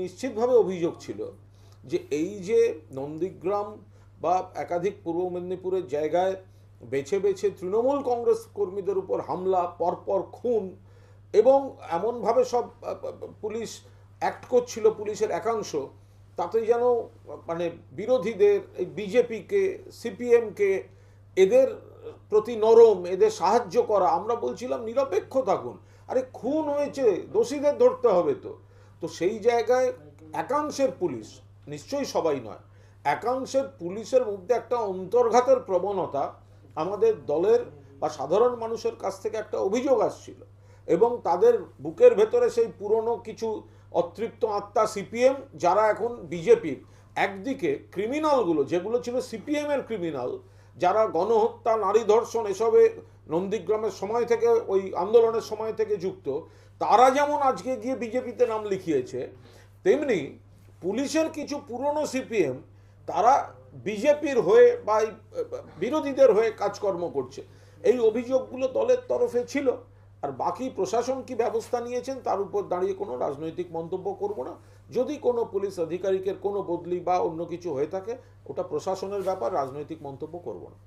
নিশ্চিতভাবে অভিযোগ ছিল যে এই যে নন্দীগ্রাম বা একাধিক পূর্ব মেদিনীপুরের জায়গায় বেছে বেছে তৃণমূল কংগ্রেস কর্মীদের উপর হামলা, পরপর খুন এবং এমনভাবে সব পুলিশ অ্যাক্ট করছিল, পুলিশের একাংশ তাতে যেন মানে বিরোধীদের, এই বিজেপিকে, সিপিএমকে, এদের প্রতি নরম, এদের সাহায্য করা, আমরা বলছিলাম নিরপেক্ষ থাকুন। আরে, খুন হয়েছে, দোষীদের ধরতে হবে তো। তো সেই জায়গায় একাংশের পুলিশ, নিশ্চয়ই সবাই নয়, একাংশের পুলিশের মধ্যে একটা অন্তর্ঘাতের প্রবণতা আমাদের দলের বা সাধারণ মানুষের কাছ থেকে একটা অভিযোগ আসছিল এবং তাদের বুকের ভেতরে সেই পুরনো কিছু অতৃপ্ত আত্মা সিপিএম, যারা এখন বিজেপির। একদিকে ক্রিমিনালগুলো যেগুলো ছিল সিপিএমের ক্রিমিনাল যারা গণহত্যা, নারী ধর্ষণ এসবে নন্দীগ্রামের সময় থেকে, ওই আন্দোলনের সময় থেকে যুক্ত, তারা যেমন আজকে গিয়ে বিজেপিতে নাম লিখিয়েছে, তেমনি পুলিশের কিছু পুরনো সিপিএম, তারা বিজেপির হয়ে বা বিরোধীদের হয়ে কাজকর্ম করছে। এই অভিযোগগুলো দলের তরফে ছিল। আর বাকি প্রশাসন কি ব্যবস্থা নিয়েছেন, তার উপর দাঁড়িয়ে কোনো রাজনৈতিক মন্তব্য করব না। যদি কোনো পুলিশ আধিকারিকের কোনো বদলি বা অন্য কিছু হয়ে থাকে, ওটা প্রশাসনের ব্যাপার, রাজনৈতিক মন্তব্য করব না।